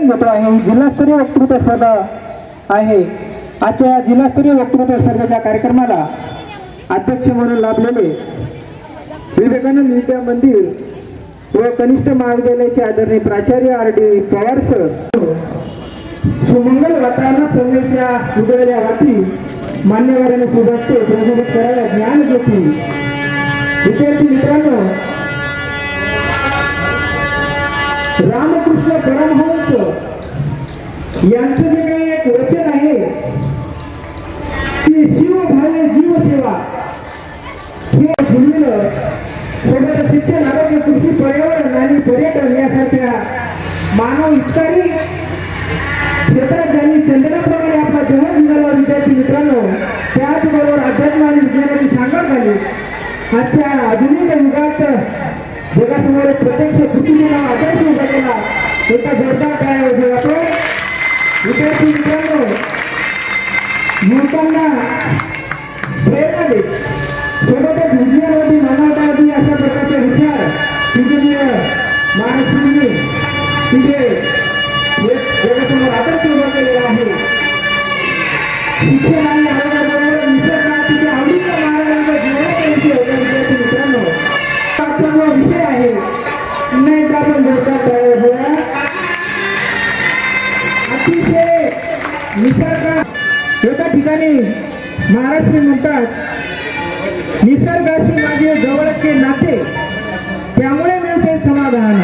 निवेदन घेतो आहे. जिल्हास्तरीय वक्तृत्व स्पर्धा आहे. आजच्या जिल्हास्तरीय वक्तृत्व स्पर्धेच्या कार्यक्रमाला अध्यक्ष म्हणून लाभलेले विवेकानंद विद्या मंदिर व कनिष्ठ महाविद्यालयाचे आदरणीय प्राचार्य आर डी पवार सर. सुमंगल वातावरणात संघाच्या उजळल्या वाटी मान्यवरांनी सुभाष प्रज्वलित करायला ज्ञान घेतली विद्यार्थी मित्रांनो रामकृष्ण परमहंस यांचं जे काही एक वचन आहे की शिव भाले जीव सेवा हे जुळविलं स्वतःचं शिक्षण आरोग्य कृषी पर्यावरण आणि पर्यटन यासारख्या मानव इतकाही क्षेत्रात ज्यांनी चंद्राप्रमाणे आपला देह दिलेला विद्यार्थी मित्रांनो त्याचबरोबर अध्यात्म आणि विज्ञानाची सांगड झाली. आजच्या आधुनिक युगात जगासमोर प्रत्यक्ष कृतीचा आदर्श उभा केला एका जोरदार काय होते आपण विद्यार्थी मित्रांनो युवकांना प्रेरणा दे सोबतच विज्ञानवादी मानवतावादी अशा प्रकारचे विचार इंजिनियर मानसनी तिथे एक जगासमोर आदर्श उभा केलेला आहे शिक्षण महाराष्ट्री म्हणतात निसर्गाशी माझे जवळचे नाते त्यामुळे मिळते समाधान.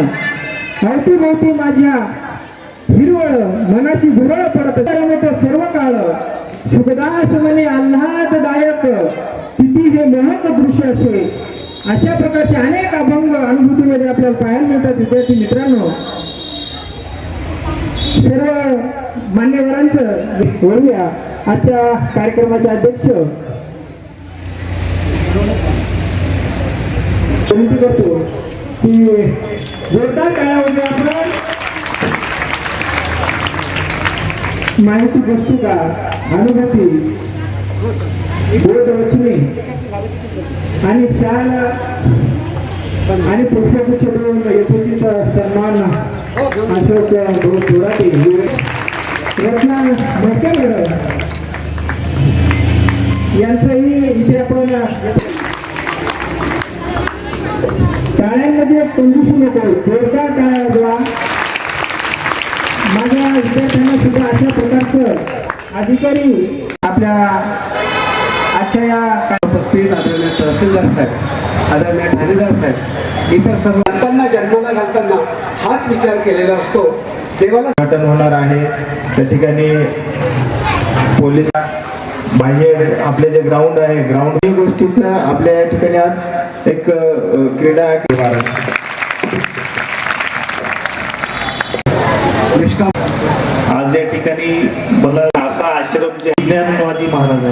अवतीभोवती माझ्या हिरवळ मनाशी भुरळ पडत तो सर्व काळ सुखदास म्हणे आल्हाददायक. किती हे मोहक दृश्य असे अशा प्रकारचे अनेक अभंग अनुभूतीमध्ये आपल्याला पाहायला मिळतात. विद्यार्थी मित्रांनो सर्व मान्यवरांचं बोलूया आजच्या कार्यक्रमाचे अध्यक्ष विनंती करतो. की जोरदार काय होते आपण माहिती पुस्तिका अनुभूती बोधवचने आणि शाळा आणि पुष्पगुच्छ देऊन यथोचित सन्मान अशोक जोराते रत्ना भटकर यांचंही इथे आपण टाळ्यांमध्ये कंजूसू नको जोरदार टाळ्या वाजवा. माझ्या विद्यार्थ्यांना सुद्धा अशा प्रकारचं अधिकारी आपल्या आजच्या या उपस्थित आदरणीय तहसीलदार साहेब आदरणीय ठाणेदार साहेब इतर सर्व घालताना जन्माला घालताना हाच विचार केलेला असतो. देवाला उद्घाटन होणार आहे. त्या ठिकाणी पोलीस बाह्य आपले जे ग्राउंड आहे ग्राउंड या गोष्टीचा आपल्या या ठिकाणी आज एक क्रीडा इमारत आज या ठिकाणी मला असा आश्रम जे विज्ञानवादी महाराज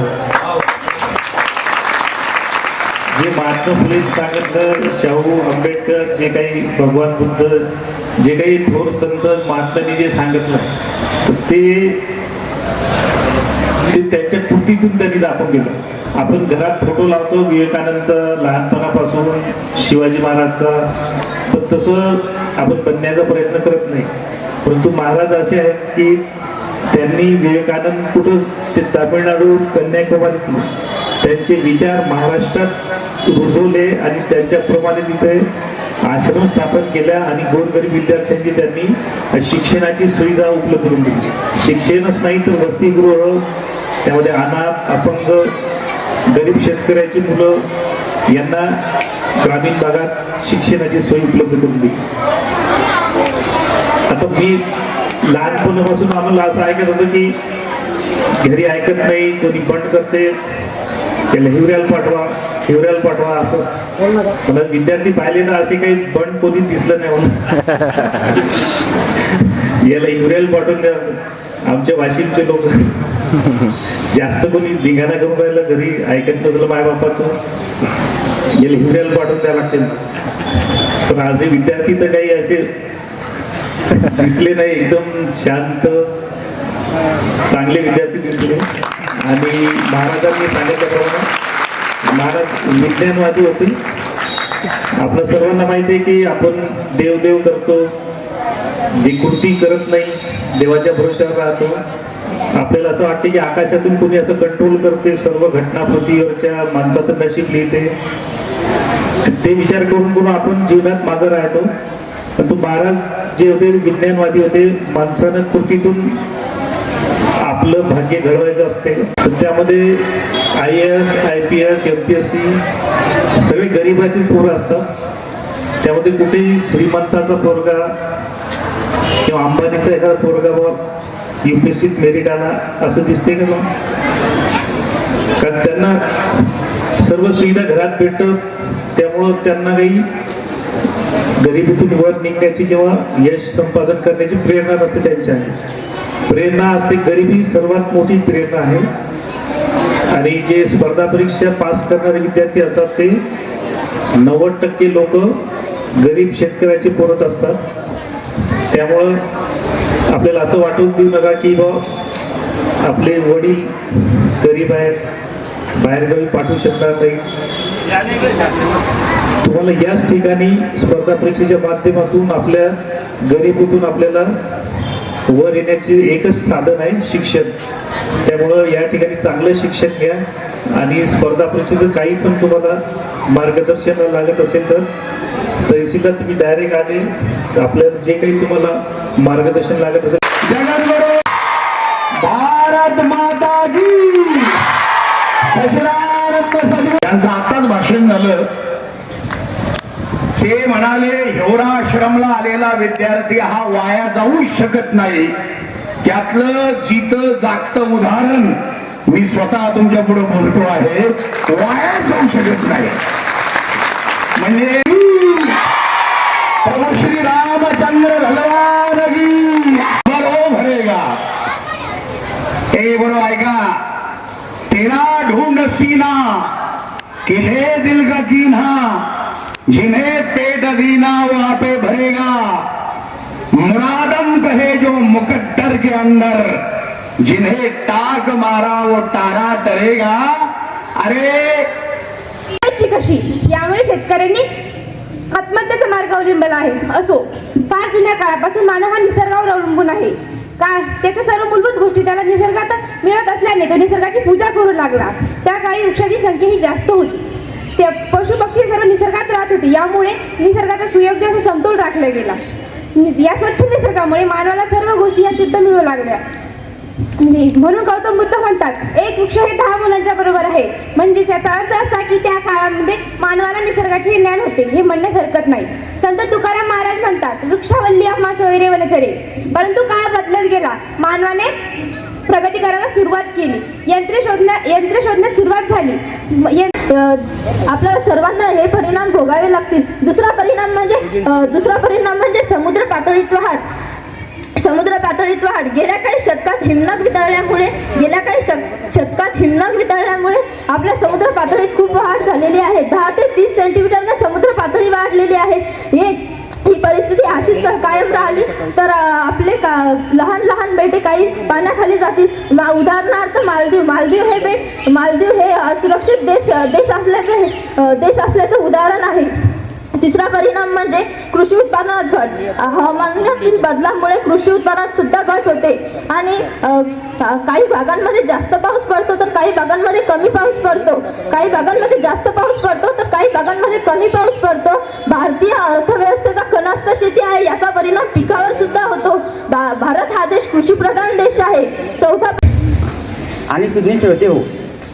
जे महात्मा फुले सांगितलं शाहू आंबेडकर जे काही भगवान बुद्ध जे काही थोर संत महात्मानी जे सांगितलं ते म्हणजे ते त्यांच्या कृतीतून त्यांनी दाखवून गेलं आपण घरात फोटो लावतो विवेकानंदचा लहानपणापासून शिवाजी महाराजचा. पण तसं आपण बनण्याचा प्रयत्न करत नाही. परंतु महाराज असे आहेत की त्यांनी विवेकानंद कुठं ते तामिळनाडू कन्याकुमारीतून त्यांचे विचार महाराष्ट्रात रुजवले आणि त्यांच्याप्रमाणे तिथे आश्रम स्थापन केल्या आणि गोरगरीब विद्यार्थ्यांची त्यांनी शिक्षणाची सुविधा उपलब्ध करून दिली. शिक्षणच नाही तर वसतिगृह त्यामध्ये अनाथ अपंग गरीब शेतकऱ्याची मुलं यांना ग्रामीण भागात शिक्षणाची सोय उपलब्ध करून दिली. आता मी लहानपणापासून आम्हाला असं ऐकत होतं की घरी ऐकत नाही कोणी बंड करते त्याला हिवऱ्याला पाठवा हिवऱ्याला पाठवा असं. मला विद्यार्थी पाहिले तर असे काही बंड कोणी दिसलं नाही मला याला हिवऱ्याला पाठवून द्या. आमच्या वाशिमचे लोक. जास्त कोणी धिंगाणा करून राहिलं घरी ऐकत नसलं माय बापाचं. याला हिवऱ्याला पाठवून द्या लागते पण असे विद्यार्थी तर काही असे दिसले नाही. एकदम शांत चांगले विद्यार्थी दिसले. आणि महाराजांनी सांगितल्याप्रमाणे महाराज विज्ञानवादी होते. आपलं सर्वांना माहिती आहे की आपण देव देव करतो जी कृती करत नाही देवाच्या भरोश्यावर राहतो. आपल्याला असं वाटते की आकाशातून कोणी असं कंट्रोल करते सर्व घटना पृथ्वीवरच्या माणसाचं नशीब लिहिते. ते विचार करून करून आपण जीवनात मागं राहतो. परंतु महाराज जे होते विज्ञानवादी होते माणसानं कृतीतून आपलं भाग्य घडवायचं असते. तर त्यामध्ये I S I P S M P S C सगळे गरिबाचीच पोरं असतात. त्यामध्ये कुठेही श्रीमंताचा पोरगा किंवा अंबानीचा एखादा पोरगा पी सीत मेरिट आला असं दिसते का मग कारण त्यांना सर्व सुविधा घरात भेटत त्यामुळं त्यांना काही गरिबीतून वर निघण्याची किंवा यश संपादन करण्याची प्रेरणा नसते त्यांच्या प्रेरणा असते. गरिबी सर्वात मोठी प्रेरणा आहे. आणि जे स्पर्धा परीक्षा पास करणारे विद्यार्थी असतात ते नव्वद टक्के लोक गरीब शेतकऱ्याचे पोरच असतात. त्यामुळं आपल्याला असं वाटून देऊ नका की बा आपले वडील गरीब आहेत बाहेरगावी पाठवू शकणार नाही तुम्हाला याच ठिकाणी स्पर्धा परीक्षेच्या माध्यमातून आपल्या गरिबीतून आपल्याला वर येण्याचे एकच साधन आहे शिक्षण. त्यामुळं या ठिकाणी चांगलं शिक्षण घ्या आणि स्पर्धा परीक्षेचं काही पण तुम्हाला मार्गदर्शन लागत असेल तर तहसीलला तुम्ही डायरेक्ट आले तर आपल्याला जे काही तुम्हाला मार्गदर्शन लागत असेल ते म्हणाले हेवराश्रमला आलेला विद्यार्थी हा वाया जाऊ शकत नाही. त्यातलं जित जागत उदाहरण मी स्वतः तुमच्यापुढे बोलतो आहे वाया जाऊ शकत नाही. म्हणजे प्रभू श्री रामचंद्र भगवान बरो भरेगा. ए बरो ऐका. तेरा ढूंढ सीना किन्हे दिल का कीन्हा जिन्हें पेट दीना वहां पे भरेगा। मुरादम कहे जो मुकद्दर के अंदर। जिन्हें टाक मारा वो तारा डरेगा अरे! कशी? यामुळे शेतकऱ्यांनी आत्महत्येचा मार्ग अवलंबला आहे. असो फार जुन्या काळापासून मानव हा निसर्गावर अवलंबून आहे. का त्याच्या सर्व मूलभूत गोष्टी त्याला निसर्गात मिळत असल्याने तो निसर्गाची पूजा करू लागला. त्या काळी वृक्षाची संख्या ही जास्त होती. ते पशु पक्षी सर्व निसर्गात राहत होते. यामुळे निसर्गाचा सुयोग्य असा समतोल राखला गेला. निस- या स्वच्छ निसर्गामुळे मानवाला सर्व गोष्टी या शुद्ध मिळू लागल्या. म्हणून गौतम बुद्ध म्हणतात एक वृक्ष हे दहा मुलांच्या बरोबर आहे. म्हणजे याचा अर्थ असा की त्या काळामध्ये मानवाला निसर्गाचे ज्ञान होते. हे म्हणण्यास हरकत नाही. संत तुकाराम महाराज म्हणतात वृक्षावल्ली आम्हा सोयरे वनचरे. परंतु काळ बदलत गेला. मानवाने प्रगती करायला सुरुवात केली. यंत्रे शोधण्या यंत्रे शोधण्यास सुरुवात झाली. आपल्या सर्वांना हे परिणाम भोगावे लागतील. दुसरा परिणाम म्हणजे दुसरा परिणाम म्हणजे समुद्र पातळीत वाढ. समुद्र पातळीत वाढ. गेल्या काही शतकात हिमनग वितळल्यामुळे गेल्या काही शतकात हिमनग वितळल्यामुळे आपल्या समुद्र पातळीत खूप वाढ झालेली आहे. दहा ते तीस सेंटीमीटरने समुद्र पातळी वाढलेली आहे. हे ही परिस्थिती अशीच कायम राहिली तर आपले का लहान लहान बेटे काही पाण्याखाली जातील. मा उदाहरणार्थ मालदीव मालदीव हे बेट मालदीव हे असुरक्षित देश देश असल्याचे देश असल्याचं उदाहरण आहे. तिसरा परिणाम म्हणजे कृषी उत्पादनात घट. हवामानातील बदलामुळे कृषी उत्पादनात सुद्धा घट होते. आणि काही भागांमध्ये जास्त पाऊस पडतो तर काही भागांमध्ये कमी पाऊस पडतो. काही भागांमध्ये जास्त पाऊस पडतो तर काही भागांमध्ये कमी पाऊस पडतो. भारतीय अर्थव्यवस्थेचा कणास्त शेती आहे याचा परिणाम पिकावर सुद्धा होतो. भा- भारत हा देश कृषीप्रधान देश आहे. चौथा आणि सुज्ञ श्रोते हो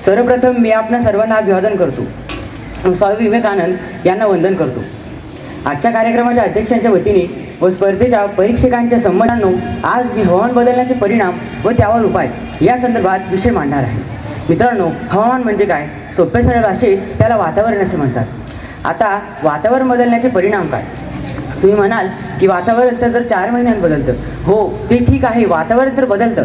सर्वप्रथम मी आपणा सर्वांना अभिवादन करतो. स्वामी विवेकानंद यांना वंदन करतो. आजच्या कार्यक्रमाच्या अध्यक्षांच्या वतीने व स्पर्धेच्या परीक्षकांच्या संबंधांनो आज हवामान बदलण्याचे परिणाम व त्यावर उपाय या संदर्भात विषय मांडणार आहे. मित्रांनो हवामान म्हणजे काय? सोप्या सरळ भाषेत त्याला वातावरण असे म्हणतात. आता वातावरण बदलण्याचे परिणाम काय? तुम्ही म्हणाल की वातावरण तर चार महिन्यात बदलतं. हो ते ठीक आहे. वातावरण तर बदलतं.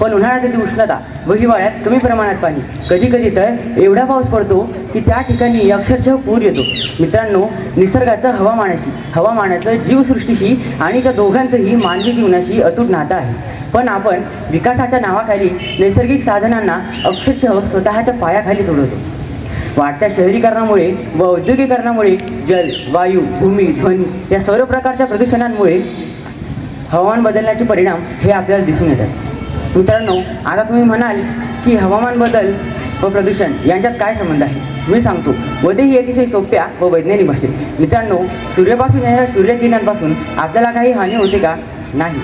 पण उन्हाळ्यात कधी उष्णता. व हिवाळ्यात कमी प्रमाणात पाणी. कधी कधी तर एवढा पाऊस पडतो की त्या ठिकाणी अक्षरशः पूर येतो. मित्रांनो निसर्गाचं हवामानाशी हवामानाचं जीवसृष्टीशी आणि त्या दोघांचंही मानवी जीवनाशी अतूट नातं आहे. पण आपण विकासाच्या नावाखाली नैसर्गिक साधनांना अक्षरशः स्वतःच्या पायाखाली तोडवतो. वाढत्या शहरीकरणामुळे व औद्योगिकरणामुळे जल वायू भूमी ध्वनी या सर्व प्रकारच्या प्रदूषणांमुळे हवामान बदलण्याचे परिणाम हे आपल्याला दिसून येतात. मित्रांनो आता तुम्ही म्हणाल की हवामान बदल व प्रदूषण यांच्यात काय संबंध आहे? मी सांगतो व तेही अतिशय सोप्या व वैज्ञानिक भाषेत. मित्रांनो सूर्यापासून येणाऱ्या सूर्यकिरणांपासून आपल्याला काही हानी होते का? नाही.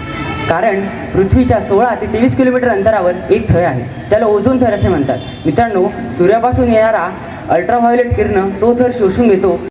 कारण पृथ्वीच्या सोळा ते तेवीस किलोमीटर अंतरावर एक थर आहे. त्याला ओझोन थर असे म्हणतात. मित्रांनो सूर्यापासून येणारा अल्ट्राव्हायोलेट किरण तो थर शोषून घेतो.